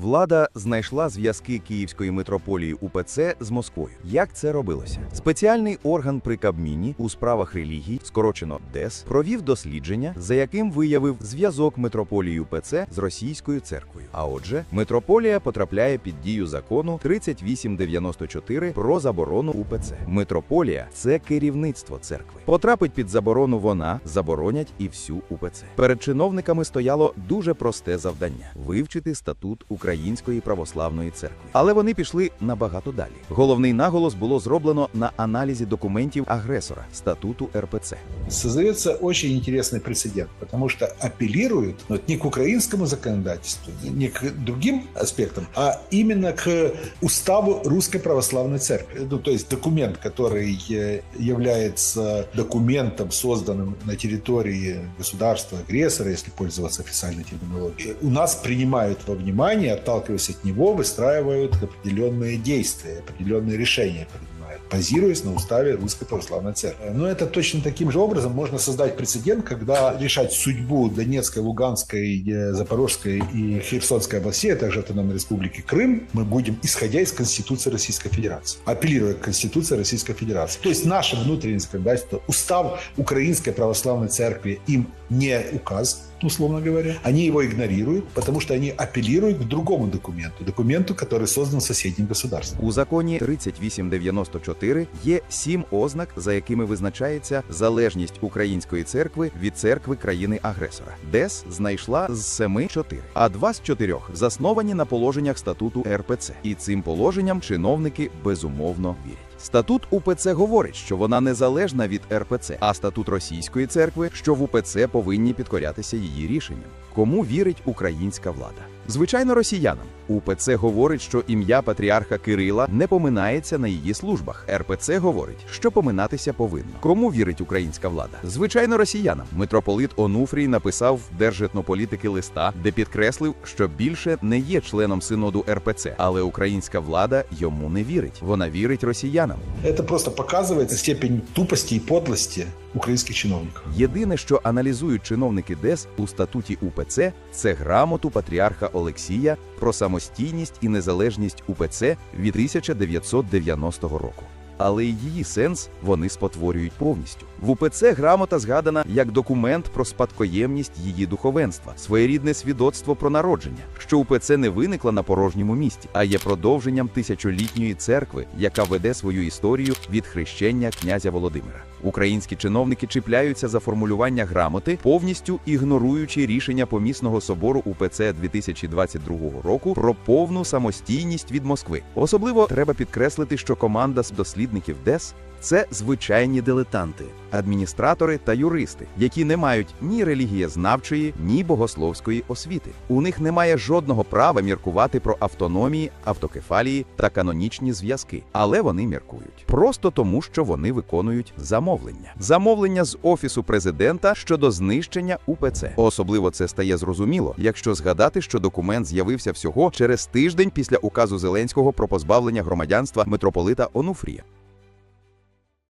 Влада знайшла зв'язки Київської митрополії УПЦ з Москвою. Як це робилося? Спеціальний орган при Кабміні у справах релігій, скорочено ДЕС, провів дослідження, за яким виявив зв'язок митрополії УПЦ з російською церквою. А отже, митрополія потрапляє під дію закону 3894 про заборону УПЦ. Митрополія це керівництво церкви. Потрапить під заборону вона, заборонять і всю УПЦ. Перед чиновниками стояло дуже просте завдання вивчити статут Української православної церкви. Але вони пішли набагато далі. Головний наголос було зроблено на аналізі документів агресора статуту РПЦ. Создается очень интересный прецедент, потому что апеллируют ну, не к украинскому законодательству, не к другим аспектам, а именно к уставу Русской Православной Церкви. Ну, то есть документ, который э, является документом, созданным на территории государства-агрессора, если пользоваться официальной терминологией, у нас принимают во внимание, отталкиваясь от него, выстраивают определенные действия, определенные решения принимают, базируясь на уставе Русской Православной Церкви. Но это точно таким же образом можно создать прецедент, когда решать судьбу Донецкой, Луганской, э, Запорожской и Херсонской областей, а также Автономной Республики Крым, мы будем исходя из Конституции Российской Федерации, апеллируя к Конституции Российской Федерации. То есть наше внутреннее законодательство, устав Украинской Православной Церкви им не указ, условно говоря. Они его игнорируют, потому что они апеллируют к другому документу, документу, который создан соседним государством. У законі 3894 є сім ознак, за якими визначається залежність української церкви від церкви країни-агресора. ДЕС знайшла з семи чотири, а два з чотирьох засновані на положеннях статуту РПЦ. І цим положенням чиновники безумовно вірять. Статут УПЦ говорить, що вона незалежна від РПЦ, а статут російської церкви, що в УПЦ повинні підкорятися її рішенням. Кому вірить українська влада? Звичайно, росіянам. УПЦ говорить, що ім'я патріарха Кирила не поминається на її службах. РПЦ говорить, що поминатися повинно. Кому вірить українська влада? Звичайно, росіянам. Митрополит Онуфрій написав Держетнополітики листа, де підкреслив, що більше не є членом синоду РПЦ, але українська влада йому не вірить. Вона вірить росіянам. Это просто показывает степень тупости и подлости украинских чиновників. Єдине, що аналізують чиновники ДЕС у статуті УПЦ, це грамоту патріарха Олексія про самостійність і незалежність УПЦ від 1990 року. Але й її сенс вони спотворюють повністю. В УПЦ грамота згадана як документ про спадкоємність її духовенства, своєрідне свідоцтво про народження, що УПЦ не виникла на порожньому місці, а є продовженням тисячолітньої церкви, яка веде свою історію від хрещення князя Володимира. Українські чиновники чіпляються за формулювання грамоти, повністю ігноруючи рішення помісного собору УПЦ 2022 року про повну самостійність від Москви. Особливо треба підкреслити, що команда з дослідників ДЕС це звичайні дилетанти, адміністратори та юристи, які не мають ні релігієзнавчої, ні богословської освіти. У них немає жодного права міркувати про автономії, автокефалії та канонічні зв'язки, але вони міркують просто тому, що вони виконують замовлення. Замовлення з офісу президента щодо знищення УПЦ. Особливо це стає зрозуміло, якщо згадати, що документ з'явився всього через тиждень після указу Зеленського про позбавлення громадянства митрополита Онуфрія.